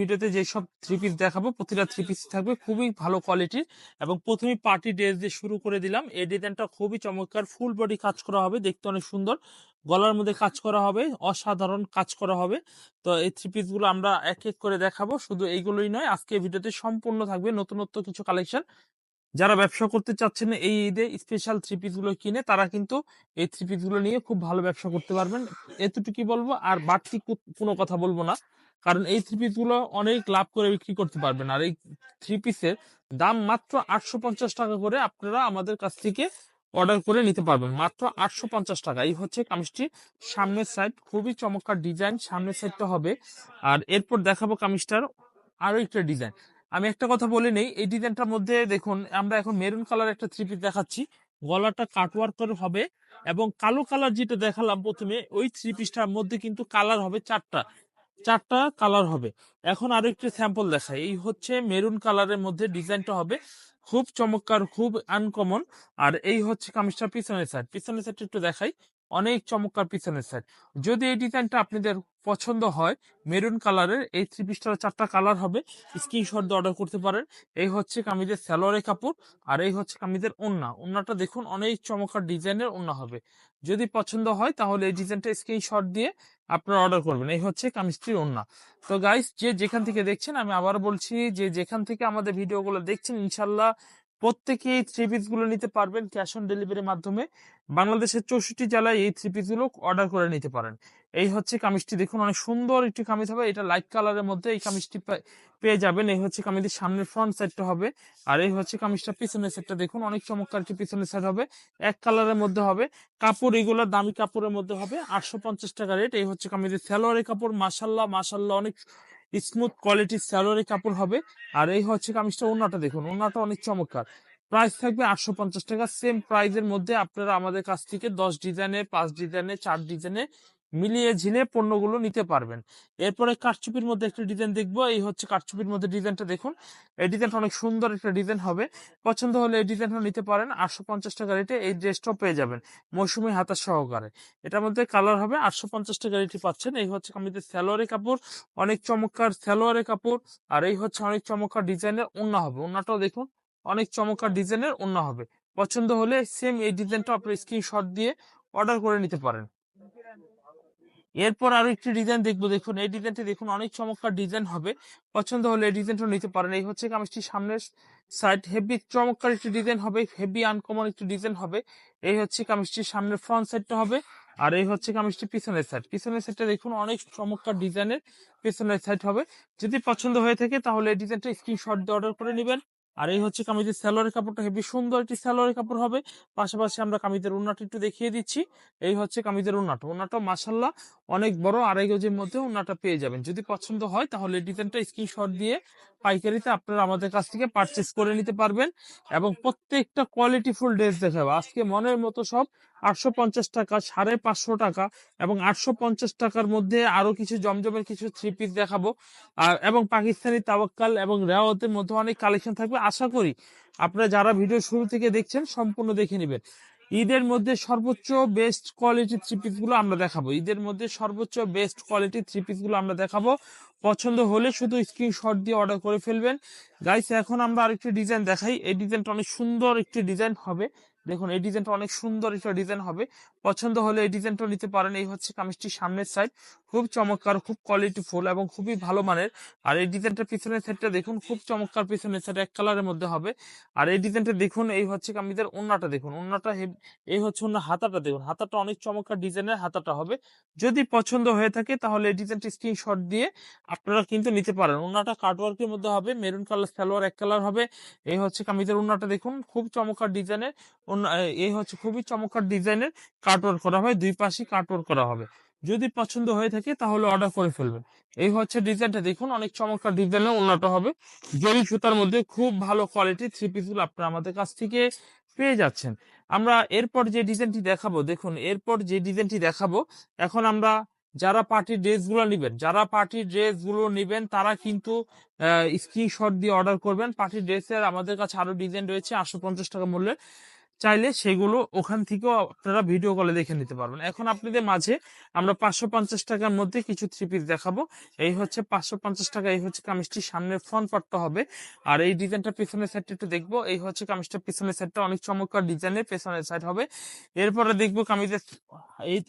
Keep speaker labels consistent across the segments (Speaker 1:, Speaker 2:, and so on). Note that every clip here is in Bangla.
Speaker 1: ভিডিওতে যেসব থ্রি পিস দেখাবো, প্রতিটা থ্রি পিস থাকবে, খুবই ভালো কোয়ালিটির এবং প্রথমে পার্টি ড্রেস দিয়ে শুরু করে দিলাম। এই ডিজাইনটা খুবই চমৎকার ফুল বডি কাজ করা হবে, দেখতে অনেক সুন্দর। গলার মধ্যে কাজ করা হবে, অসাধারণ কাজ করা হবে। তো এই থ্রি পিসগুলো আমরা এক এক করে দেখাবো, শুধু এইগুলোই নয়, আজকে ভিডিওতে সম্পূর্ণ থাকবে নতুনত্ব কিছু কালেকশন যারা ব্যবসা করতে চাচ্ছেন এই ঈদে স্পেশাল থ্রি পিসগুলো কিনে, তারা কিন্তু এই থ্রি পিসগুলো নিয়ে খুব ভালো ব্যবসা করতে পারবেন। এতটুকুই বলব, আর বাড়তি কোনো কথা বলব না। কারণ এই থ্রি পিসগুলো অনেক লাভ করে বিক্রি করতে পারবেন। আর এই থ্রি পিসের দাম মাত্র আটশো পঞ্চাশ টাকা করে আপনারা আমাদের কাছ থেকে অর্ডার করে নিতে পারবেন। মাত্র আটশো পঞ্চাশ টাকা। এই হচ্ছে কামিজটি। সামনের সাইড খুবই চমৎকার ডিজাইন সামনের সাইডটা হবে। আর এরপর দেখাবো কামিজটার আরও একটা ডিজাইন আমি একটা কথা বলে নেই, এই ডিজাইনটার মধ্যে দেখুন, আমরা এখন মেরুন কালার একটা থ্রি পিস দেখাচ্ছি। গলাটা কাটওয়ার্ক করে হবে এবং কালো কালার যেটা দেখালাম প্রথমে, ওই থ্রি পিসটার মধ্যে কিন্তু কালার হবে চারটা। চারটা কালার হবে। এখন আরও একটি স্যাম্পল দেখাই। এই হচ্ছে মেরুন কালারের মধ্যে ডিজাইনটা হবে। খুব চমৎকার, খুব আনকমন আর এই হচ্ছে কামিজটা পিছনের সাইড পিছনের সাইড একটু দেখাই। অনেক চমৎকার পিছনের সাইড যদি এই ডিজাইনটা আপনাদের পছন্দ হয় মেরুন কালারের এই থ্রি পিসটার চারটা কালার হবে স্ক্রিনশট দিয়ে অর্ডার করতে পারেন। এই হচ্ছে কামিজের স্যালোয়ারের কাপড়, আর এই হচ্ছে কামিজের ওন্না। ওন্নাটা দেখুন, অনেক চমৎকার ডিজাইনের ওন্না হবে। যদি পছন্দ হয়, তাহলে এই ডিজাইনটা স্ক্রিনশট দিয়ে আপনারা অর্ডার করবেন। এই হচ্ছে কামিজটির ওন্না। তো গাইস যে যেখান থেকে দেখছেন, আমি আবার বলছি যে যেখান থেকে আমাদের ভিডিওগুলো দেখছেন, ইনশাল্লাহ প্রত্যেকেই থ্রি পিসগুলো নিতে পারবেন ক্যাশ অন ডেলিভারির মাধ্যমে। বাংলাদেশের চৌষট্টি জেলায় এই থ্রি পিসগুলো অর্ডার করে নিতে পারেন। এই হচ্ছে কামিজটি, দেখুন অনেক সুন্দর একটি কামিজ হবে। এটা লাইট কালারের মধ্যে এই কামিজটি পেয়ে যাবেন। এই হচ্ছে কামিজের সামনের ফ্রন্ট সাইডটা হবে। আর এই হচ্ছে কামিজটা পিছনের সাইডটা দেখুন, অনেক চমৎকার একটি পিছনের সাইড হবে। এক কালারের মধ্যে হবে। কাপড় এগুলো দামি কাপড়ের মধ্যে হবে। আটশো পঞ্চাশ টাকা রেট এই হচ্ছে কামিজের স্যালোয়ারের কাপড়। মাসাল্লাহ মাসাল্লাহ অনেক স্মুথ কোয়ালিটির স্যালোরি কাপড় হবে। আর এই হচ্ছে কামিজটা ওনাটা দেখুন ওনাটা অনেক চমৎকার। প্রাইস থাকবে আটশো পঞ্চাশ টাকা সেম প্রাইজের মধ্যে আপনারা আমাদের কাছ থেকে দশ ডিজাইনে পাঁচ ডিজাইনে চার ডিজাইনের মিলিয়ে ঝিলে পণ্যগুলো নিতে পারবেন। এরপরে কারচুপির মধ্যে একটা ডিজাইন দেখব। এই হচ্ছে কারচুপির মধ্যে ডিজাইনটা দেখুন। এই ডিজাইনটা অনেক সুন্দর একটা ডিজাইন হবে। পছন্দ হলে এই ডিজাইনটা নিতে পারেন। আটশো পঞ্চাশ টাকা রেটে এই ড্রেসটাও পেয়ে যাবেন মৌসুমী হাতা সহকারে। এটার মধ্যে কালার হবে আটশো পঞ্চাশ টাকা রেটে পাচ্ছেন। এই হচ্ছে আমাদের স্যালোয়ারের কাপড়। অনেক চমৎকার স্যালোয়ারের কাপড়। আর এই হচ্ছে অনেক চমৎকার ডিজাইনের ওন্না হবে। ওন্নাটাও দেখুন, অনেক চমৎকার ডিজাইনের ওন্না হবে। পছন্দ হলে সেম এই ডিজাইনটা আপনি স্ক্রিনশট দিয়ে অর্ডার করে নিতে পারেন। এরপর আরও একটি ডিজাইন দেখব। দেখুন, এই ডিজাইনটি দেখুন, অনেক চমৎকার ডিজাইন হবে। পছন্দ হলে এই ডিজাইনটা নিতে পারেন। এই হচ্ছে কামিজটি সামনের সাইড হেভি চমৎকার একটি ডিজাইন হবে। হেভি আনকমন একটি ডিজাইন হবে। এই হচ্ছে কামিজটির সামনের ফ্রন্ট সাইডটা হবে। আর এই হচ্ছে কামিজটি পিছনের সাইড পিছনের সাইডটা দেখুন, অনেক চমৎকার ডিজাইনের পিছনের সাইড হবে। যদি পছন্দ হয়ে থাকে, তাহলে এই ডিজাইনটা স্ক্রিনশট দিয়ে অর্ডার করে নেবেন। আর এই হচ্ছে কামিজের স্যালোয়ারের কাপড়টা। হেভি সুন্দর একটি স্যালোয়ারের কাপড় হবে। পাশাপাশি আমরা কামিজের উন্নাটা একটু দেখিয়ে দিচ্ছি। এই হচ্ছে কামিজের উন্নাটা। উন্নাটা মাসাল্লাহ অনেক বড়, আড়াই গজের মধ্যে উন্নাটা পেয়ে যাবেন। যদি পছন্দ হয় তাহলে ডিজাইনটা স্ক্রিনশট দিয়ে পাইকারিতে আপনারা আমাদের কাছ থেকে পারচেস করে নিতে পারবেন এবং প্রত্যেকটা কোয়ালিটিফুল ড্রেস দেখাবো। আজকে মনের মতো সব আটশো পঞ্চাশ টাকা, সাড়ে পাঁচশো টাকা এবং আটশো পঞ্চাশ টাকার মধ্যে আরও কিছু জমজমের কিছু থ্রি পিস দেখাবো। আর এবং পাকিস্তানি তাওয়াক্কাল এবং রেওয়াতের মধ্যে অনেক কালেকশন থাকবে। আশা করি আপনারা যারা ভিডিও শুরু থেকে দেখছেন সম্পূর্ণ দেখে নেবেন। ঈদের মধ্যে সর্বোচ্চ বেস্ট কোয়ালিটির থ্রি পিসগুলো আমরা দেখাবো। ঈদের মধ্যে সর্বোচ্চ বেস্ট কোয়ালিটির থ্রি পিসগুলো আমরা দেখাবো। পছন্দ হলে শুধু স্ক্রিনশট দিয়ে অর্ডার করে ফেলবেন। গাইস এখন আমরা আরেকটি ডিজাইন দেখাই। এই ডিজাইনটা অনেক সুন্দর একটি ডিজাইন হবে। দেখুন এই ডিজাইনটা অনেক সুন্দর একটা ডিজাইন হবে। পছন্দ হলে এই ডিজাইনটা নিতে পারেন। এই হচ্ছে কামিজটির সামনের সাইড খুব চমৎকার, খুব কোয়ালিটি ফুল এবং খুবই ভালো মানের। আর এই ডিজাইনটা পিছনের সাইডটা দেখুন, খুব চমৎকার পিছনের সাইড এক কালারের মধ্যে হবে। আর এই ডিজাইনটা দেখুন, এই হচ্ছে কামিজের ওন্নাটা দেখুন। ওন্নাটা এই হচ্ছে ওন্না হাতাটা দেখুন। হাতাটা অনেক চমৎকার ডিজাইনের হাতাটা হবে। যদি পছন্দ হয়ে থাকে, তাহলে এই ডিজাইনটি স্ক্রিনশট দিয়ে আপনারা কিন্তু নিতে পারেন। ওন্নাটা কাটওয়ার্কের মধ্যে হবে মেরুন কালার সালোয়ার এক কালার হবে। এই হচ্ছে কামিজের ওন্নাটা দেখুন, খুব চমৎকার ডিজাইনের। এই হচ্ছে খুবই চমৎকার ডিজাইনের কাটওয়ার্ক করা হবে দুই পাশে কাটওয়ার্ক করা হবে। যদি পছন্দ হয়ে থাকে তাহলে অর্ডার করে ফেলবেন। এই হচ্ছে ডিজাইনটা দেখুন, অনেক চমৎকার ডিজাইনের উন্নত হবে। জরি সুতার মধ্যে খুব ভালো কোয়ালিটি থ্রি পিসগুলো আপনারা আমাদের কাছ থেকে পেয়ে যাচ্ছেন। আমরা এরপর যে ডিজাইনটি দেখাবো, দেখুন, এরপর যে ডিজাইনটি দেখাবো, এখন আমরা যারা পার্টির ড্রেসগুলো নিবেন, যারা পার্টির ড্রেসগুলো নিবেন, তারা কিন্তু স্ক্রিনশট দিয়ে অর্ডার করবেন। পার্টির ড্রেসের আমাদের কাছে আরও ডিজাইন রয়েছে, আটশো পঞ্চাশ টাকা মূল্যের। চাইলে সেগুলো ওখান থেকেও আপনারা ভিডিও কলে দেখে নিতে পারবেন। এখন আপনাদের মাঝে আমরা পাঁচশো পঞ্চাশ টাকার মধ্যে কিছু থ্রি পিস দেখাবো। এই হচ্ছে পাঁচশো পঞ্চাশ টাকা, এই হচ্ছে কামিজটির সামনের ফ্রন্ট পার্টটা হবে। আর এই ডিজাইনটা পিছনের সাইডটা একটু দেখব। এই হচ্ছে কামিজটা পিছনের সাইডটা অনেক চমৎকার ডিজাইনের পেছনের সাইড হবে। এরপরে দেখব কামিজের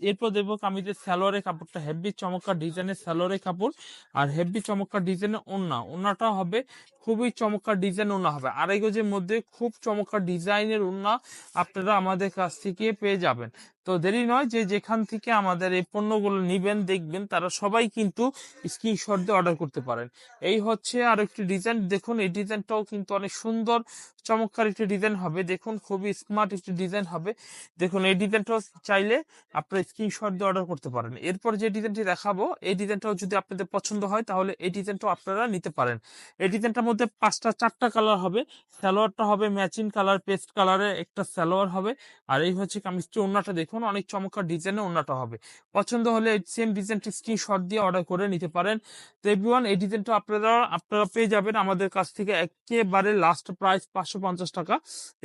Speaker 1: এরপর দেখব কামিজের স্যালোয়ারের কাপড়টা। হেভি চমৎকার ডিজাইনের স্যালোয়ারের কাপড়। আর হেভি চমৎকার ডিজাইনের ওন্না ওন্নাটা হবে, খুবই চমৎকার ডিজাইন ওনা হবে। আড়াই গজের মধ্যে খুব চমৎকার ডিজাইনের ওন্না আপনারা আমাদের কাছ থেকে পেয়ে যাবেন। তো দেরি নয় যে যেখান থেকে আমাদের এই পণ্যগুলো নিবেন, দেখবেন তারা সবাই কিন্তু স্ক্রিনশট দিয়ে অর্ডার করতে পারেন। এই হচ্ছে আর একটি ডিজাইন দেখুন, এই ডিজাইনটাও কিন্তু অনেক সুন্দর, চমৎকার একটি ডিজাইন হবে। দেখুন, খুবই স্মার্ট একটি ডিজাইন হবে। দেখুন, এই ডিজাইনটাও চাইলে আপনারা স্ক্রিনশট দিয়ে অর্ডার করতে পারেন। এরপর যে ডিজাইনটি দেখাবো, এই ডিজাইনটাও যদি আপনাদের পছন্দ হয়, তাহলে এই ডিজাইনটাও আপনারা নিতে পারেন। এই ডিজাইনটার মধ্যে পাঁচটা, চারটা কালার হবে। সালোয়ারটা হবে ম্যাচিং কালার পেস্ট কালারের একটা সালোয়ার হবে। আর এই হচ্ছে কামিজটি ওন্নাটা দেখুন অনেক চমৎকার ডিজাইনের ওন্নাটা হবে। পছন্দ হলে সেম ডিজাইনটি স্ক্রিনশট দিয়ে অর্ডার করে নিতে পারেন। তো এভরিওয়ান এই ডিজাইনটা আপনারা আপনারা পেয়ে যাবেন আমাদের কাছ থেকে একেবারে লাস্ট প্রাইস পাঁচশো পঞ্চাশ টাকা।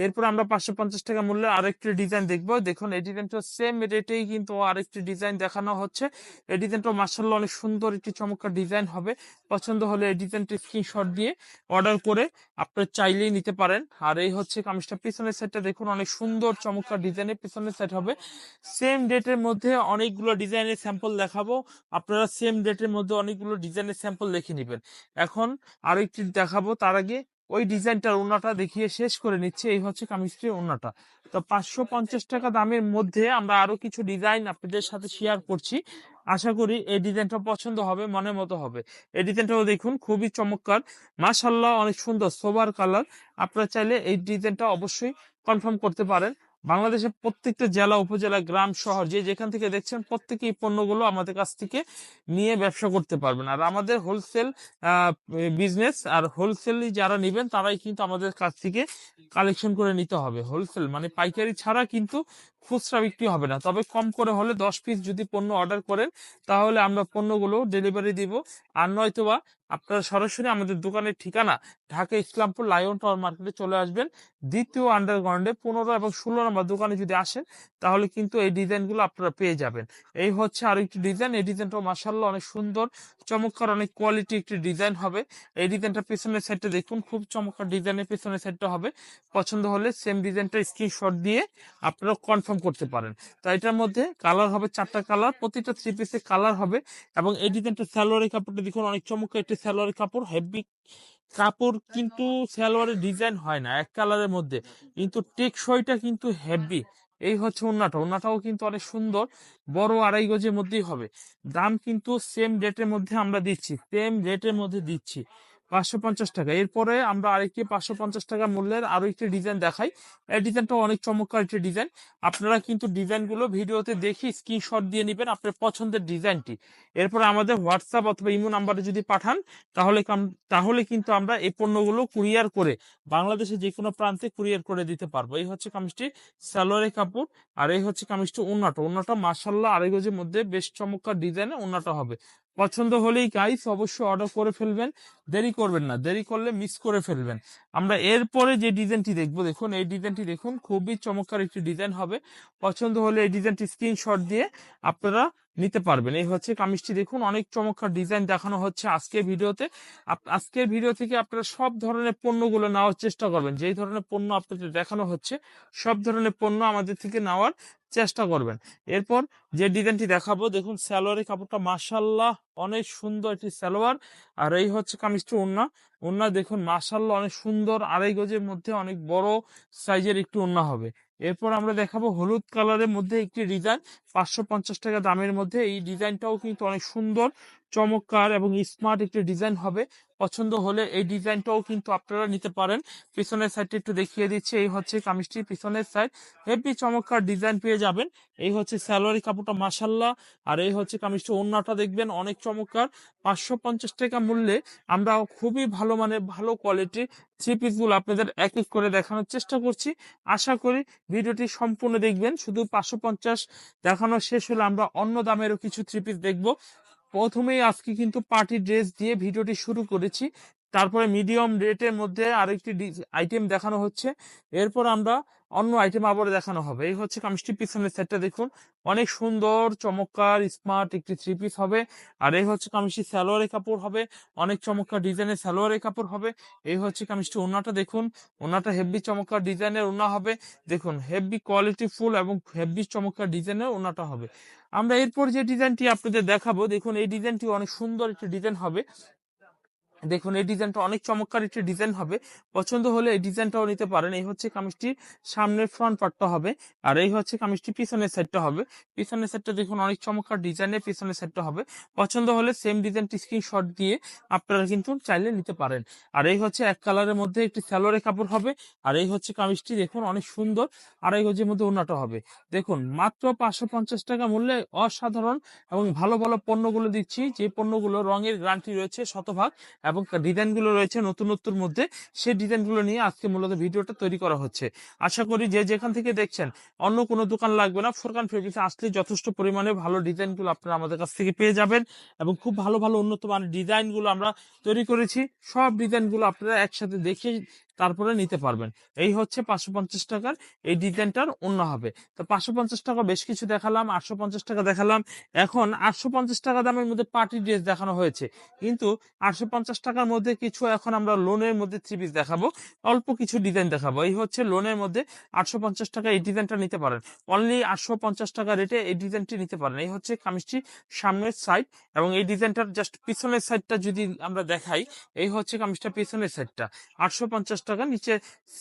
Speaker 1: এরপর আমরা পাঁচশো পঞ্চাশ টাকা মূল্যে আরেকটি ডিজাইন দেখব। দেখুন, এই ডিজাইনটা সেম রেটেই কিন্তু আরেকটি ডিজাইন দেখানো হচ্ছে। এই ডিজাইনটা মার্শাল্লাহ অনেক সুন্দর একটি চমৎকার ডিজাইন হবে। পছন্দ হলে এই ডিজাইনটি স্ক্রিনশট দিয়ে অর্ডার করে আপনারা চাইলেই নিতে পারেন। আর এই হচ্ছে কামিজটা, পিছনের সাইডটা দেখুন, অনেক সুন্দর চমৎকার ডিজাইনের পিছনের সাইড হবে। সেম ডেটের মধ্যে অনেকগুলো ডিজাইনের স্যাম্পল দেখাবো। আপনারা সেম ডেটের মধ্যে অনেকগুলো ডিজাইনের স্যাম্পল দেখে নেবেন। এখন আরেকটি দেখাবো, তার আগে ওই ডিজাইনটার ওনাটা দেখিয়ে শেষ করে নিচ্ছে। এই হচ্ছে কামিজটির ওনাটা তো পাঁচশো পঞ্চাশ টাকা দামের মধ্যে আমরা আরও কিছু ডিজাইন আপনাদের সাথে শেয়ার করছি। আশা করি এই ডিজাইনটা পছন্দ হবে মনের মতো হবে। এই ডিজাইনটাও দেখুন, খুবই চমৎকার। মাশাল্লাহ অনেক সুন্দর সোবার কালার আপনারা চাইলে এই ডিজাইনটা অবশ্যই কনফার্ম করতে পারেন। বাংলাদেশের প্রত্যেকটা জেলা, উপজেলা, গ্রাম, শহর, যে যেখান থেকে দেখছেন প্রত্যেকে এই পণ্যগুলো আমাদের কাছ থেকে নিয়ে ব্যবসা করতে পারবেন। আর আমাদের হোলসেল বিজনেস আর হোলসেল যারা নেবেন, তারাই কিন্তু আমাদের কাছ থেকে কালেকশন করে নিতে হবে। হোলসেল মানে পাইকারি ছাড়া কিন্তু খুচরা বিক্রি হবে না। তবে কম করে হলে দশ পিস যদি পণ্য অর্ডার করেন, তাহলে আমরা পণ্যগুলো ডেলিভারি দিব। আর নয়তোবা আপনারা সরাসরি আমাদের দোকানের ঠিকানা ঢাকা ইসলামপুর লায়ন টাওয়ার মার্কেটে চলে আসবেন। দ্বিতীয় আন্ডারগ্রাউন্ডে পনেরো এবং ষোলো নম্বর দোকানে যদি আসেন, তাহলে কিন্তু এই ডিজাইনগুলো আপনারা পেয়ে যাবেন। এই হচ্ছে আরও একটি ডিজাইন। এই ডিজাইনটাও মাসাল্লাহ অনেক সুন্দর, চমৎকার অনেক কোয়ালিটি একটি ডিজাইন হবে। এই ডিজাইনটা পেছনের সাইডটা দেখুন, খুব চমৎকার ডিজাইনের পেছনের সাইডটা হবে। পছন্দ হলে সেম ডিজাইনটা স্ক্রিনশট দিয়ে আপনারা কনফার্ম করতে পারেন। তো এটার মধ্যে কালার হবে চারটা কালার প্রতিটা থ্রি পিসে কালার হবে এবং এই ডিজাইনটা সালোয়ারের কাপড়টা দেখুন, অনেক চমৎকার একটি সালোয়ারের কাপড় হেভি কাপড় কিন্তু সালোয়ারের ডিজাইন হয় না, এক কালারের মধ্যে। কিন্তু টেকসইটা কিন্তু হেভি এই হচ্ছে ওন্নাটা ওন্নাটাও কিন্তু অনেক সুন্দর, বড় আড়াই গজের মধ্যেই হবে। দাম কিন্তু সেম রেটের মধ্যে আমরা দিচ্ছি সেম রেটের মধ্যে দিচ্ছি। পাঁচশো পঞ্চাশ টাকা। এরপরে আমরা আরেকটি পাঁচশো পঞ্চাশ টাকা মূল্যের আরও একটি ডিজাইন দেখাই। এই ডিজাইনটা অনেক চমৎকার একটি ডিজাইন। আপনারা কিন্তু ডিজাইনগুলো ভিডিওতে দেখি স্ক্রিনশট দিয়ে নেবেন আপনার পছন্দের ডিজাইনটি। এরপরে আমাদের হোয়াটসঅ্যাপ অথবা ইমো নাম্বারে যদি পাঠান, তাহলে তাহলে কিন্তু আমরা এই পণ্যগুলো কুরিয়ার করে বাংলাদেশে যে কোনো প্রান্তে কুরিয়ার করে দিতে পারব। এই হচ্ছে কামিজটি সালোয়ারের কাপড়, আর এই হচ্ছে কামিজটি ওন্নাটা। ওন্নাটা মার্শাল্লাহ আড়াই মধ্যে বেশ চমৎকার ডিজাইনে ওন্নাটা হবে। পছন্দ হলেই গাইস অবশ্যই অর্ডার করে ফেলবেন। দেরি করবেন না, দেরি করলে মিস করে ফেলবেন। আমরা এরপরে যে ডিজাইনটি দেখব, দেখুন, এই ডিজাইনটি দেখুন, খুবই চমৎকার একটি ডিজাইন হবে। পছন্দ হলে এই ডিজাইনটি স্ক্রিনশট দিয়ে আপনারা নিতে পারবেন। এই হচ্ছে কামিজটি দেখুন, অনেক চমৎকার ডিজাইন দেখানো হচ্ছে আজকের ভিডিওতে। আজকের ভিডিও থেকে আপনারা সব ধরনের পণ্যগুলো নেওয়ার চেষ্টা করবেন। যেই ধরনের পণ্য আপনাদের দেখানো হচ্ছে, সব ধরনের পণ্য আমাদের থেকে নেওয়ার চেষ্টা করবেন। এরপর যে ডিজাইনটি দেখাবো, দেখুন সালোয়ারের কাপড়টা মাশাল্লাহ অনেক সুন্দর একটি সালোয়ার। আর এই হচ্ছে কামিজটি ওন্না ওন্না দেখুন মাশাল্লাহ অনেক সুন্দর, আড়াই গজের মধ্যে অনেক বড় সাইজের একটি ওন্না হবে। এরপর আমরা দেখাবো হলুদ কালারের মধ্যে একটি ডিজাইন পাঁচশো পঞ্চাশ টাকা দামের মধ্যে এই ডিজাইনটাও কিন্তু অনেক সুন্দর। চমৎকার এবং স্মার্ট একটি ডিজাইন হবে। পছন্দ হলে এই ডিজাইনটাও কিন্তু আপনারা নিতে পারেন। পিছনের সাইডটা একটু দেখিয়ে দিচ্ছি। এই হচ্ছে কামিজটির পিছনের সাইড হেভি চমৎকার ডিজাইন পেয়ে যাবেন। এই হচ্ছে স্যালোয়ারি কাপড়টা মাসাল্লাহ আর এই হচ্ছে কামিজটি ওন্নাটা দেখবেন অনেক চমৎকার। পাঁচশো পঞ্চাশ টাকা মূল্যে আমরা খুবই ভালো মানে ভালো কোয়ালিটির থ্রি পিসগুলো আপনাদের এক এক করে দেখানোর চেষ্টা করছি। আশা করি ভিডিওটি সম্পূর্ণ দেখবেন। শুধু পাঁচশো পঞ্চাশ দেখানো শেষ হলে আমরা অন্য দামেরও কিছু থ্রি পিস দেখব। প্রথমেই আজকে কিন্তু পার্টি ড্রেস দিয়ে ভিডিওটি শুরু করেছি। তারপরে মিডিয়াম রেটের মধ্যে আরেকটি আইটেম দেখানো হচ্ছে। এরপর আমরা অন্য আইটেম আবার দেখানো হবে। এই হচ্ছে কামিজটির পিছনের সেটটা দেখুন। অনেক সুন্দর, চমৎকার স্মার্ট একটি থ্রি পিস হবে। আর এই হচ্ছে কামিজটি সালোয়ারের কাপড় হবে। অনেক চমৎকার ডিজাইনের সালোয়ারের কাপড় হবে। এই হচ্ছে কামিজটি ওনাটা দেখুন। ওনাটা হেভি চমৎকার ডিজাইনের ওনা হবে। দেখুন হেভি কোয়ালিটি ফুল এবং হেভি চমৎকার ডিজাইনের ওনাটা হবে। আমরা এরপর যে ডিজাইনটি আপনাদের দেখাবো, দেখুন এই ডিজাইনটি অনেক সুন্দর একটি ডিজাইন হবে। দেখুন, এই ডিজাইনটা অনেক চমৎকার একটি ডিজাইন হবে। পছন্দ হলে এই ডিজাইনটাও নিতে পারেন। এই হচ্ছে কামিজটির সামনের ফ্রন্ট পার্টটা হবে আর এই হচ্ছে কামিজটি পিছনের সাইডটা হবে। পিছনের সাইডটা দেখুন, অনেক চমৎকার ডিজাইনের পিছনের সাইডটা হবে। পছন্দ হলে সেম ডিজাইনটি স্ক্রিনশট দিয়ে আপনারা কিন্তু চাইলে নিতে পারেন। আর এই হচ্ছে এক কালারের মধ্যে একটি স্যালোয়ারের কাপড় হবে আর এই হচ্ছে কামিজটি দেখুন, অনেক সুন্দর আর এই গজের মধ্যে ওনাটা হবে। দেখুন, মাত্র পাঁচশো পঞ্চাশ টাকা মূল্যে অসাধারণ এবং ভালো ভালো পণ্যগুলো দিচ্ছি। যে পণ্যগুলো রঙের গ্যারান্টি রয়েছে শতভাগ এবং ডিজাইনগুলো রয়েছে নতুন নতুন মধ্যে, সেই ডিজাইনগুলো নিয়ে আজকে মূলত ভিডিওটা তৈরি করা হচ্ছে। আশা করি যে যেখান থেকে দেখছেন, অন্য কোনো দোকান লাগবে না, ফোরকান ফেব্রিক্সে আসলে যথেষ্ট পরিমাণে ভালো ডিজাইনগুলো আপনারা আমাদের কাছ থেকে পেয়ে যাবেন এবং খুব ভালো ভালো উন্নত মানের ডিজাইনগুলো আমরা তৈরি করেছি। সব ডিজাইনগুলো আপনারা একসাথে দেখে তারপরে নিতে পারবেন। এই হচ্ছে পাঁচশো পঞ্চাশ টাকার, এই ডিজাইনটার অন্য হবে। তো পাঁচশো পঞ্চাশ টাকা বেশ কিছু দেখালাম, আটশো পঞ্চাশ টাকা দেখালাম। এখন আটশো পঞ্চাশ টাকা দামের মধ্যে পার্টি ড্রেস দেখানো হয়েছে। কিন্তু আটশো পঞ্চাশ টাকার মধ্যে কিছু এখন আমরা লোনের মধ্যে থ্রি পিস দেখাবো, অল্প কিছু ডিজাইন দেখাবো। এই হচ্ছে লোনের মধ্যে আটশো পঞ্চাশ টাকা এই ডিজাইনটা নিতে পারেন। অনলি আটশো পঞ্চাশ টাকা রেটে এই ডিজাইনটি নিতে পারেন। এই হচ্ছে কামিজটি সামনের সাইড এবং এই ডিজাইনটার জাস্ট পিছনের সাইডটা যদি আমরা দেখাই, এই হচ্ছে কামিজটা পিছনের সাইডটা। আটশো পঞ্চাশ টাকা নিচে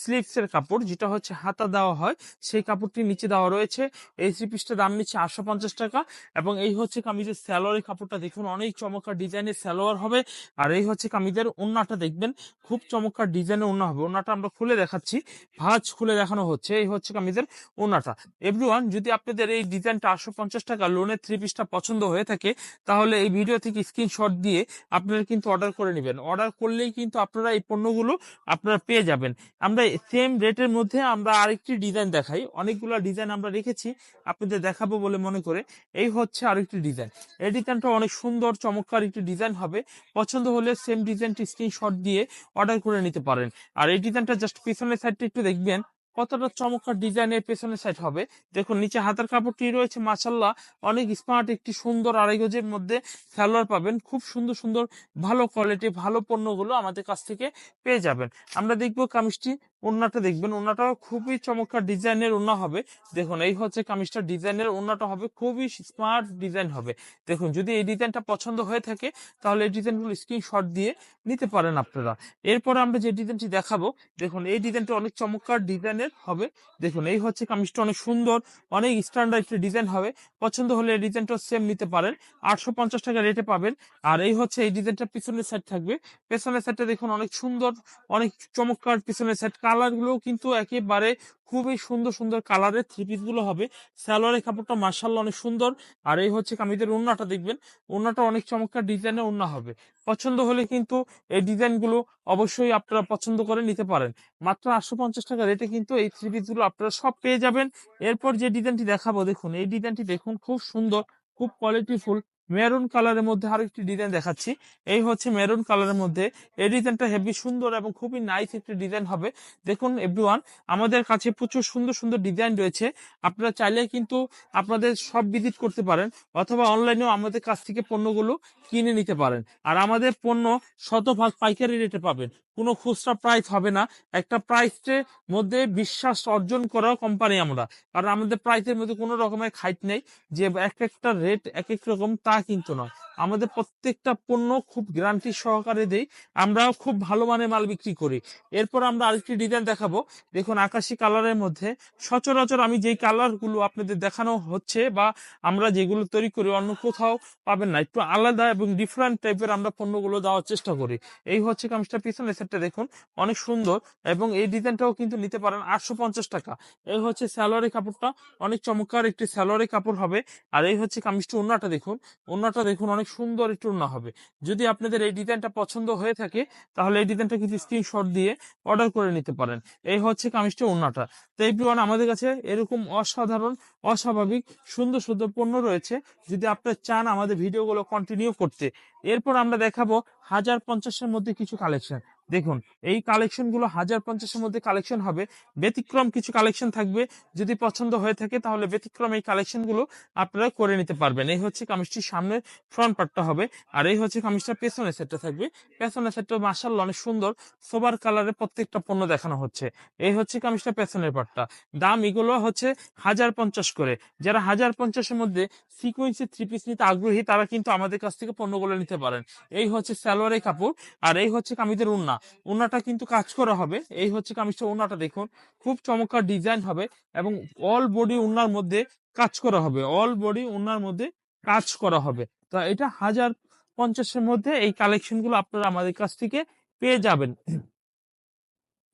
Speaker 1: স্লিভস এর কাপড়, যেটা হচ্ছে হাতা দেওয়া হয়, সেই কাপড়টি নিচে দেওয়া রয়েছে। এই থ্রি পিসটার দাম নিচ্ছে আটশো পঞ্চাশ টাকা এবং এই হচ্ছে কামিজের স্যালোয়ারের কাপড়টা। দেখুন, অনেক চমৎকার ডিজাইনের স্যালোয়ার হবে আর এই হচ্ছে কামিজের ওন্নাটা। দেখবেন, খুব চমৎকার ডিজাইনের ওন্না হবে। ওন্নাটা আমরা খুলে দেখাচ্ছি। ভাঁজ খুলে দেখানো হচ্ছে। এই হচ্ছে কামিজের ওন্নাটা। এভরিওয়ান যদি আপনাদের এই ডিজাইনটা আটশো পঞ্চাশ টাকা লোনের থ্রি পিসটা পছন্দ হয়ে থাকে, তাহলে এই ভিডিও থেকে স্ক্রিনশট দিয়ে আপনারা কিন্তু অর্ডার করে নেবেন। অর্ডার করলেই কিন্তু আপনারা এই পণ্যগুলো আপনারা পেয়ে যাবেন। আমরা সেম রেটের মধ্যে আমরা আরেকটি ডিজাইন দেখাই। অনেকগুলো ডিজাইন আমরা রেখেছি, আপনাদের দেখাবো বলে মনে করে। এই হচ্ছে আরেকটি ডিজাইন এই ডিজাইনটা অনেক সুন্দর, চমৎকার একটি ডিজাইন হবে। পছন্দ হলে সেম ডিজাইনটি স্ক্রিনশট দিয়ে অর্ডার করে নিতে পারেন। আর এই ডিজাইনটা জাস্ট পিছনের সাইডটা একটু দেখবেন। কতটা চমৎকার ডিজাইনের পেছনের সাইড হবে। দেখুন, নিচে হাতের কাপড়টি রয়েছে মাসাল্লাহ অনেক স্মার্ট একটি সুন্দর আড়াই গজের মধ্যে সালোয়ার পাবেন। খুব সুন্দর সুন্দর, ভালো কোয়ালিটি ভালো পণ্যগুলো আমাদের কাছ থেকে পেয়ে যাবেন। আমরা দেখব কামিজটি ওন্নাটা দেখবেন ওন্নাটাও খুবই চমৎকার ডিজাইনের ওন্না হবে। দেখুন, এই হচ্ছে কামিজটা ডিজাইনের ওন্নাটা হবে, খুবই স্মার্ট ডিজাইন হবে। দেখুন, যদি এই ডিজাইনটা পছন্দ হয়ে থাকে, তাহলে এই ডিজাইনগুলো স্ক্রিনশট দিয়ে নিতে পারেন আপনারা। এরপরে আমরা যে ডিজাইনটি দেখাবো, দেখুন, এই ডিজাইনটা অনেক চমৎকার ডিজাইনের হবে। দেখুন, এই হচ্ছে কামিজটা অনেক সুন্দর, অনেক স্ট্যান্ডার্ড ডিজাইন হবে। পছন্দ হলে এই ডিজাইনটা সেম নিতে পারেন। আটশো পঞ্চাশ টাকা রেটে পাবেন। আর এই হচ্ছে এই ডিজাইনটা পিছনের সাইড থাকবে। পেছনের সাইডটা দেখুন, অনেক সুন্দর, অনেক চমৎকার পিছনের সাইড কালারগুলো কিন্তু একেবারে খুবই সুন্দর সুন্দর কালারের থ্রি পিসগুলো হবে। সালোয়ারের কাপড়টা মার্শাল্লাহ অনেক সুন্দর। আর এই হচ্ছে কামিজের ওন্নাটা দেখবেন ওন্নাটা অনেক চমৎকার ডিজাইনের ওন্না হবে। পছন্দ হলে কিন্তু এই ডিজাইনগুলো অবশ্যই আপনারা পছন্দ করে নিতে পারেন। মাত্র আটশো পঞ্চাশ টাকা রেটে কিন্তু এই থ্রি পিসগুলো আপনারা সব পেয়ে যাবেন। এরপর যে ডিজাইনটি দেখাবো, দেখুন, এই ডিজাইনটি দেখুন, খুব সুন্দর, খুব কোয়ালিটিফুল মেরুন কালারের মধ্যে আরও একটি ডিজাইন দেখাচ্ছি। এই হচ্ছে মেরুন কালারের মধ্যে। এই ডিজাইনটা হেভি সুন্দর এবং খুবই নাইস একটি ডিজাইন হবে। দেখুন এভরিওয়ান আমাদের কাছে প্রচুর সুন্দর সুন্দর ডিজাইন রয়েছে। আপনারা চাইলে কিন্তু আপনাদের সব ভিজিট করতে পারেন অথবা অনলাইনেও আমাদের কাছ থেকে পণ্যগুলো কিনে নিতে পারেন। আর আমাদের পণ্য শতভাগ পাইকারি রেটে পাবেন। কোনো খুচরা প্রাইস হবে না। একটা প্রাইসের মধ্যে বিশ্বাস অর্জন করা কোম্পানি আমরা। কারণ আমাদের প্রাইসের মধ্যে কোনো রকমের খাইট নেই। যে এক একটা রেট এক এক রকম তা কিন্তু নয়। আমাদের প্রত্যেকটা পণ্য খুব গ্যারান্টি সহকারে দেই আমরা খুব ভালো মানের মাল বিক্রি করি। এরপর আমরা আরেকটি ডিজাইন দেখাবো। দেখুন, আকাশি কালারের মধ্যে সচরাচর আমি যেই কালারগুলো আপনাদের দেখানো হচ্ছে বা আমরা যেগুলো তৈরি করি, অন্য কোথাও পাবেন না। একটু আলাদা এবং ডিফারেন্ট টাইপের আমরা পণ্যগুলো দেওয়ার চেষ্টা করি। এই হচ্ছে কামিজটা পিছনের সেটটা দেখুন, অনেক সুন্দর এবং এই ডিজাইনটাও কিন্তু নিতে পারেন আটশো পঞ্চাশ টাকা। এই হচ্ছে স্যালোয়ারি কাপড়টা, অনেক চমৎকার একটি স্যালোয়ারি কাপড় হবে। আর এই হচ্ছে কামিজটা ওন্নাটা দেখুন ওন্নাটা দেখুন, অনেক সুন্দর একটু অন্য হবে। যদি আপনাদের এই ডিজাইনটা পছন্দ হয়ে থাকে, তাহলে এই ডিজাইনটা কিন্তু স্ক্রিনশট দিয়ে অর্ডার করে নিতে পারেন। এই হচ্ছে কামিজটা ওনাটা তো এই আমাদের কাছে এরকম অসাধারণ, অস্বাভাবিক, সুন্দর সুন্দর পণ্য রয়েছে। যদি আপনারা চান আমাদের ভিডিওগুলো কন্টিনিউ করতে, এরপর আমরা দেখাবো হাজার পঞ্চাশের মধ্যে কিছু কালেকশন দেখুন, এই কালেকশনগুলো হাজার পঞ্চাশের মধ্যে কালেকশন হবে। ব্যতিক্রম কিছু কালেকশন থাকবে। যদি পছন্দ হয়ে থাকে, তাহলে ব্যতিক্রম এই কালেকশনগুলো আপনারা করে নিতে পারবেন। এই হচ্ছে কামিজটির সামনে ফ্রন্ট পার্টটা হবে। আর এই হচ্ছে কামিজটার পেছনের সেটটা থাকবে। পেছনের সেটটা মার্শাল অনেক সুন্দর। সোবার কালারের প্রত্যেকটা পণ্য দেখানো হচ্ছে। এই হচ্ছে কামিজটা পেছনের পার্টটা দাম এগুলো হচ্ছে হাজার পঞ্চাশ করে। যারা হাজার পঞ্চাশের মধ্যে সিকুয়েন্সি থ্রি পিস নিতে আগ্রহী, তারা কিন্তু আমাদের কাছ থেকে পণ্যগুলো নিতে পারেন। এই হচ্ছে সালোয়ারের কাপড়। আর এই হচ্ছে কামিজের উন্না। উন্নাটা কিন্তু কাজ করা হবে। এই হচ্ছে কামিজটা, ওনাটা দেখুন। খুব চমৎকার ডিজাইন হবে এবং অল বডি ওনার মধ্যে কাজ করা হবে। অল বডি ওনার মধ্যে কাজ করা হবে। তো এটা হাজার পঞ্চাশের মধ্যে এই কালেকশনগুলো আপনারা আমাদের কাছ থেকে পেয়ে যাবেন।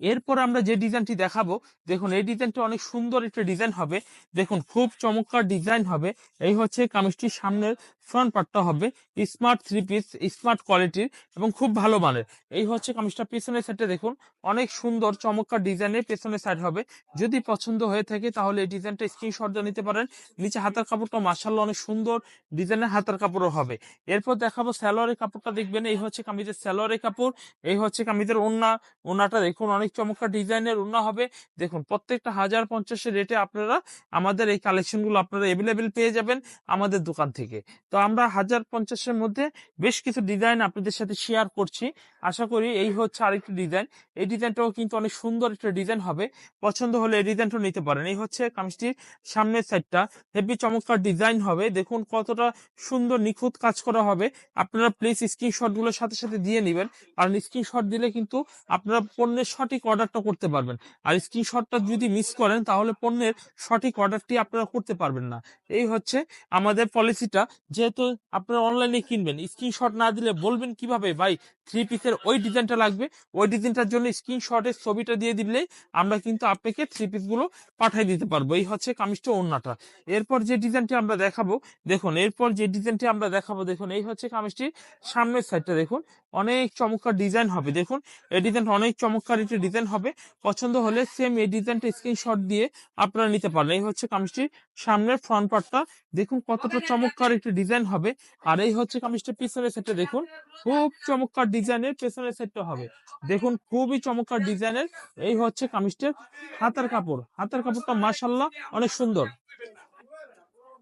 Speaker 1: এরপর আমরা যে ডিজাইনটি দেখাবো, দেখুন এই ডিজাইনটা অনেক সুন্দর একটা ডিজাইন হবে। দেখুন খুব চমৎকার ডিজাইন হবে। এই হচ্ছে কামিজটির সামনের ফ্রন্ট পার্টটা হবে। স্মার্ট থ্রি পিস স্মার্ট কোয়ালিটির এবং খুব ভালো মানের। এই হচ্ছে কামিজটা পেছনের সাইডে দেখুন, অনেক সুন্দর চমৎকার ডিজাইনের পেছনের সাইড হবে। যদি পছন্দ হয়ে থাকে তাহলে এই ডিজাইনটা স্ক্রিনশট দিয়ে নিতে পারেন। নিচে হাতার কাপড়টা মার্শাল্লাহ অনেক সুন্দর ডিজাইনের হাতার কাপড়ও হবে। এরপর দেখাবো স্যালোয়ারের কাপড়টা দেখবেন, এই হচ্ছে কামিজের স্যালোয়ারের কাপড়। এই হচ্ছে কামিজের ওন্না ওনাটা দেখুন অনেক চমৎকার ডিজাইনের ওন্না হবে। দেখুন, প্রত্যেকটা হাজার পঞ্চাশের রেটে আপনারা আমাদের এই কালেকশনগুলো আপনারা এভেলেবেল পেয়ে যাবেন আমাদের দোকান থেকে। তো আমরা হাজার পঞ্চাশের মধ্যে বেশ কিছু ডিজাইন আপনাদের সাথে শেয়ার করছি। আশা করি এই হচ্ছে আরেকটি ডিজাইন এই ডিজাইনটাও কিন্তু অনেক সুন্দর একটা ডিজাইন হবে। পছন্দ হলে এই ডিজাইনটাও নিতে পারেন। এই হচ্ছে কামিজটির সামনের সাইডটা হেভি চমৎকার ডিজাইন হবে। দেখুন কতটা সুন্দর নিখুঁত কাজ করা হবে। আপনারা প্লিজ স্ক্রিনশটগুলোর সাথে সাথে দিয়ে নেবেন। কারণ স্ক্রিনশট দিলে কিন্তু আপনারা পণ্যের সঠিক অর্ডারটা করতে পারবেন। আর স্ক্রিনশটটা যদি মিস করেন, তাহলে পণ্যের সঠিক অর্ডারটি আপনারা করতে পারবেন না। এই হচ্ছে আমাদের পলিসিটা যেহেতু আপনারা অনলাইনে কিনবেন স্ক্রিনশট না দিলে বলবেন কীভাবে, ভাই থ্রি পিসের ওই ডিজাইনটা লাগবে? ওই ডিজাইনটার জন্য স্ক্রিনশটের ছবিটা দিয়ে দিলে আমরা কিন্তু আপনাকে থ্রি পিসগুলো পাঠিয়ে দিতে পারব। এই হচ্ছে কামিজটা ওন্নাটা এরপর যে ডিজাইনটি আমরা দেখাবো, দেখুন, এরপর যে ডিজাইনটি আমরা দেখাবো, দেখুন, এই হচ্ছে কামিজটির সামনের সাইডটা দেখুন। অনেক চমৎকার ডিজাইন হবে, দেখুন। এই ডিজাইনটা অনেক চমৎকার একটি ডিজাইন হবে, পছন্দ হলে সেম এই ডিজাইনটা স্ক্রিনশট দিয়ে আপনারা নিতে পারেন। এই হচ্ছে কামিজটির সামনের ফ্রন্ট পার্টটা দেখুন কতটা চমৎকার একটি ডিজাইন হবে। আর এই হচ্ছে কামিজটা পিছনের সেটটা দেখুন, খুব চমৎকার ডিজাইনের পেছনের সেটটা হবে। দেখুন খুবই চমৎকার ডিজাইনের এই হচ্ছে কামিজটার হাতার কাপড়। হাতার কাপড়টা মাশাল্লাহ অনেক সুন্দর।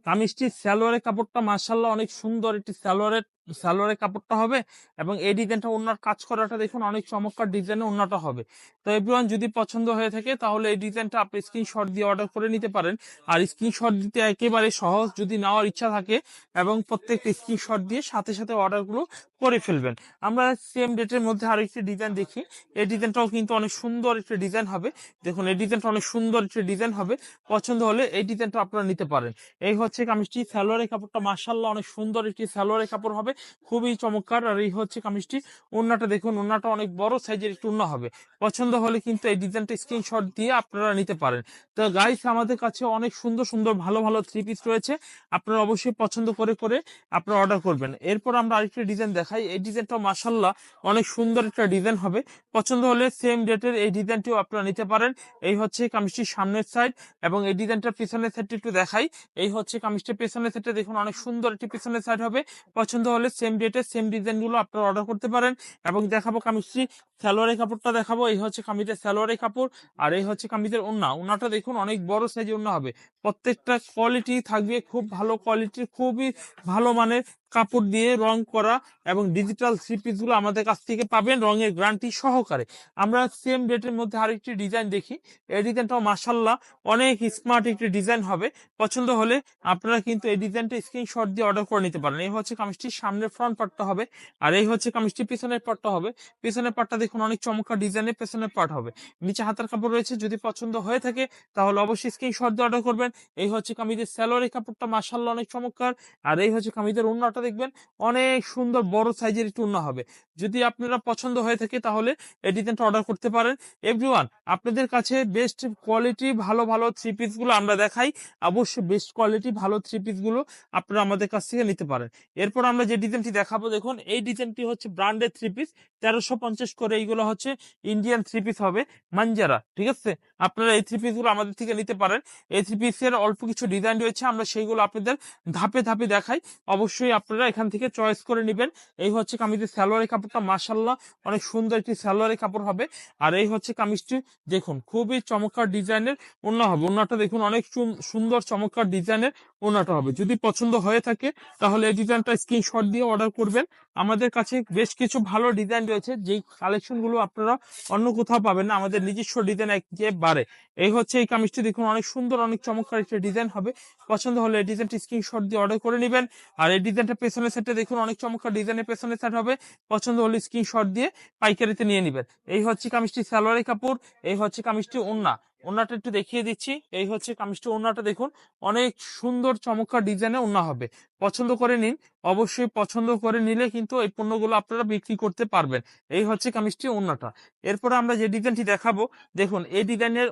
Speaker 1: কামিজটির সালোয়ারের কাপড়টা মাশাল্লাহ অনেক সুন্দর। একটি সালোয়ারের সালোয়ারের কাপড়টা হবে এবং এই ডিজাইনটা ওনার কাজ করাটা দেখুন অনেক চমৎকার ডিজাইনের ওনাটা হবে। তো এভরিওয়ান যদি পছন্দ হয়ে থাকে তাহলে এই ডিজাইনটা আপনি স্ক্রিনশট দিয়ে অর্ডার করে নিতে পারেন। আর স্ক্রিনশট দিতে একেবারে সহজ যদি নেওয়ার ইচ্ছা থাকে এবং প্রত্যেকটা স্ক্রিনশট দিয়ে সাথে সাথে অর্ডারগুলো করে ফেলবেন। আমরা সেম ডেটের মধ্যে আরও একটি ডিজাইন দেখি। এই ডিজাইনটাও কিন্তু অনেক সুন্দর একটি ডিজাইন হবে। দেখুন, এই ডিজাইনটা অনেক সুন্দর একটি ডিজাইন হবে। পছন্দ হলে এই ডিজাইনটা আপনারা নিতে পারেন। এই হচ্ছে কামিজটি। সালোয়ারের কাপড়টা মার্শাল্লাহ অনেক সুন্দর একটি সালোয়ারের কাপড় হবে। খুবই চমৎকার। আর এই হচ্ছে কামিজটি। ওন্নাটা দেখুন ওন্নাটা অনেক বড় সাইজের একটু ওন্না হবে। পছন্দ হলে কিন্তু এই ডিজাইনটা স্ক্রিনশট দিয়ে আপনারা নিতে পারেন। তো গাইস আমাদের কাছে অনেক সুন্দর সুন্দর, ভালো ভালো থ্রি পিস রয়েছে। আপনারা অবশ্যই পছন্দ করে করে আপনারা অর্ডার করবেন। এরপর আমরা আরেকটি ডিজাইন দেখাই। এই ডিজাইনটা মাসাল্লাহ অনেক সুন্দর একটা ডিজাইন হবে। পছন্দ হলে সেম ডেটের এই ডিজাইনটিও আপনারা নিতে পারেন। এই হচ্ছে কামিজটির সামনের সাইড এবং এই ডিজাইনটার পিছনের সাইডটা একটু দেখাই। এই হচ্ছে কামিজটির পেছনের সাইডটা দেখুন, অনেক সুন্দর একটি পিছনের সাইড হবে। পছন্দ হলে সেম ডেটে সেম ডিজাইনগুলো আপনারা অর্ডার করতে পারেন। এবং দেখাবো কামিজটি স্যালোয়ারি কাপড়টা দেখাবো। এই হচ্ছে কামিজের স্যালোয়ারি কাপড় আর এই হচ্ছে কামিজের ওন্না। ওন্নাটা দেখুন অনেক বড় সাইজের ওন্না হবে। প্রত্যেকটা কোয়ালিটি থাকবে, খুব ভালো কোয়ালিটি খুবই ভালো মানের। কাপড় দিয়ে রং করা এবং ডিজিটাল থ্রি পিসগুলো আমাদের কাছ থেকে পাবেন রঙের গ্যারান্টি সহকারে। আমরা সেম ডেটের মধ্যে আরেকটি ডিজাইন দেখি। এই ডিজাইনটাও মাসাল্লাহ অনেক স্মার্ট একটি ডিজাইন হবে। পছন্দ হলে আপনারা কিন্তু এই ডিজাইনটা স্ক্রিনশট দিয়ে অর্ডার করে নিতে পারেন। এই হচ্ছে কামিজটির সামনের ফ্রন্ট পার্টটা হবে আর এই হচ্ছে কামিজটির পিছনের পার্টটা হবে। পিছনের পার্টটা দেখুন অনেক চমৎকার ডিজাইনের পেছনের পার্ট হবে। নিচে হাতার কাপড় রয়েছে, যদি পছন্দ হয়ে থাকে তাহলে অবশ্যই স্ক্রিনশট দিয়ে অর্ডার করবেন। এই হচ্ছে কামিজের স্যালোয়ারের কাপড়টা মাসাল্লাহ অনেক চমৎকার। আর এই হচ্ছে কামিজের উন্নাটা দেখবেন অনেক সুন্দর বড় সাইজের চূর্ণ হবে। যদি আপনারা পছন্দ হয়ে থাকে তাহলে ডিজাইনটা অর্ডার করতে পারেন। এভরিওয়ান আপনাদের কাছে বেস্ট কোয়ালিটি ভালো ভালো থ্রি পিসগুলো আমরা দেখাই। অবশ্যই বেস্ট কোয়ালিটি ভালো থ্রি পিসগুলো আপনারা আমাদের কাছ থেকে নিতে পারেন। এরপর আমরা যে ডিজাইনটি দেখাবো, দেখুন, এই ডিজাইনটি হচ্ছে ব্র্যান্ডেড থ্রি পিস তেরোশো পঞ্চাশ করে এইগুলো হচ্ছে ইন্ডিয়ান থ্রি পিস হবে মাঞ্জারা, ঠিক আছে? আপনারা এই থ্রি পিসগুলো আমাদের থেকে নিতে পারেন। এই থ্রি পিসের অল্প কিছু ডিজাইন রয়েছে, আমরা সেইগুলো আপনাদের ধাপে ধাপে দেখাই। অবশ্যই আপনারা এখান থেকে চয়েস করে নেবেন। এই হচ্ছে কামিজের স্যালোয়ারের কাপড় কাপড়টা মাসাল্লাহ অনেক সুন্দর একটি সালোয়ারের কাপড় হবে। আর এই হচ্ছে কামিজটি, দেখুন খুবই চমৎকার ডিজাইনের ওড়না হবে। ওড়নাটা দেখুন অনেক সুন- সুন্দর চমৎকার ডিজাইনের ওড়নাটা হবে। যদি পছন্দ হয়ে থাকে তাহলে এই ডিজাইনটা স্ক্রিনশট দিয়ে অর্ডার করবেন। আমাদের কাছে বেশ কিছু ভালো ডিজাইন রয়েছে, যেই কালেকশনগুলো আপনারা অন্য কোথাও পাবেন না। আমাদের নিজস্ব ডিজাইন একেবারে এই হচ্ছে এই কামিজটি দেখুন, অনেক সুন্দর, অনেক চমৎকার একটা ডিজাইন হবে। পছন্দ হলে এই ডিজাইনটি স্ক্রিনশট দিয়ে অর্ডার করে নেবেন। আর এই ডিজাইনটা পেছনের সেটে দেখুন, অনেক চমৎকার ডিজাইনের পেছনের সেট হবে। পছন্দ হলে স্ক্রিনশট দিয়ে পাইকারিতে নিয়ে নেবেন। এই হচ্ছে কামিজটি সালোয়ারি কাপড়, এই হচ্ছে কামিজটি ওন্না। ওন্নাটা একটু দেখিয়ে দিচ্ছি। এই হচ্ছে কামিজটি। ওন্নাটা দেখুন, অনেক সুন্দর চমৎকার ডিজাইনে ওনা হবে। পছন্দ করে নিন। অবশ্যই পছন্দ করে নিলে কিন্তু এই পণ্যগুলো আপনারা বিক্রি করতে পারবেন। এই হচ্ছে কামিজটি ওন্নাটা এরপরে আমরা যে ডিজাইনটি দেখাবো, দেখুন, এই ডিজাইনের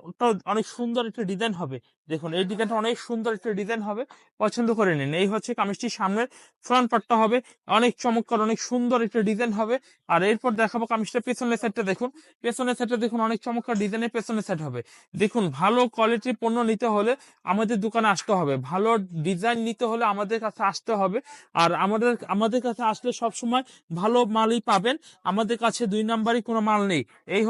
Speaker 1: অনেক সুন্দর একটা ডিজাইন হবে। দেখুন, এই ডিজাইনটা অনেক সুন্দর একটা ডিজাইন হবে। পছন্দ করে নিন। এই হচ্ছে কামিজটির সামনের ফ্রন্ট পার্টটা হবে। অনেক চমৎকার, অনেক সুন্দর একটা ডিজাইন হবে। আর এরপর দেখাবো কামিজটা পেছনের সেটটা দেখুন। পেছনের সেটটা দেখুন, অনেক চমৎকার ডিজাইনের পেছনের সেট হবে। দেখুন, ভালো কোয়ালিটির পণ্য নিতে হলে আমাদের দোকানে আসতে হবে। ভালো ডিজাইন নিতে হলে আমাদের কাছে আসতে হবে। আর আমাদের আমাদের কাছে আসলে সব সময় ভালো মালই পাবেন। আমাদের কাছে দুই নাম্বারই কোনো মাল নেই। এই